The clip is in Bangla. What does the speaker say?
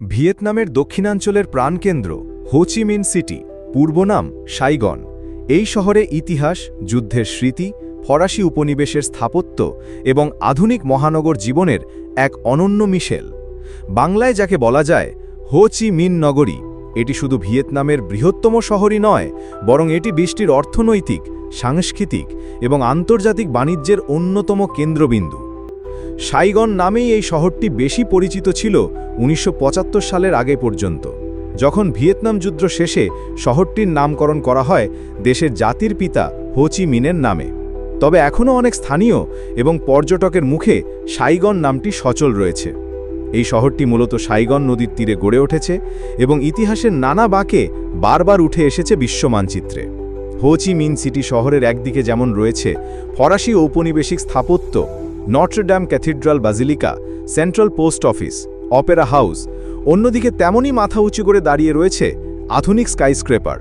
ভিয়েতনামের দক্ষিণাঞ্চলের প্রাণকেন্দ্র হোচিমিন সিটি পূর্বনাম সাইগন। এই শহরে ইতিহাস, যুদ্ধের স্মৃতি, ফরাসি উপনিবেশের স্থাপত্য এবং আধুনিক মহানগর জীবনের এক অনন্য মিশেল। বাংলায় যাকে বলা যায় হো চি মিন নগরী, এটি শুধু ভিয়েতনামের বৃহত্তম শহরই নয়, বরং এটি বৃষ্টির অর্থনৈতিক, সাংস্কৃতিক এবং আন্তর্জাতিক বাণিজ্যের অন্যতম কেন্দ্রবিন্দু। সাইগন নামেই এই শহরটি বেশি পরিচিত ছিল উনিশশো পঁচাত্তর সালের আগে পর্যন্ত। যখন ভিয়েতনাম যুদ্ধ শেষে শহরটির নামকরণ করা হয়, দেশের জাতির পিতা হোচি মিনের নামে। তবে এখনও অনেক স্থানীয় এবং পর্যটকের মুখে সাইগন নামটি সচল রয়েছে। এই শহরটি মূলত সাইগন নদীর তীরে গড়ে উঠেছে এবং ইতিহাসের নানা বাঁকে বারবার উঠে এসেছে বিশ্ব মানচিত্রে। হোচি মিন সিটি শহরের একদিকে যেমন রয়েছে ফরাসি ঔপনিবেশিক স্থাপত্য Notre Dame cathedral basilica central post office opera house অন্যদিকে তেমনই মাথা উঁচু করে দাঁড়িয়ে রয়েছে আধুনিক স্কাইস্ক্রেপার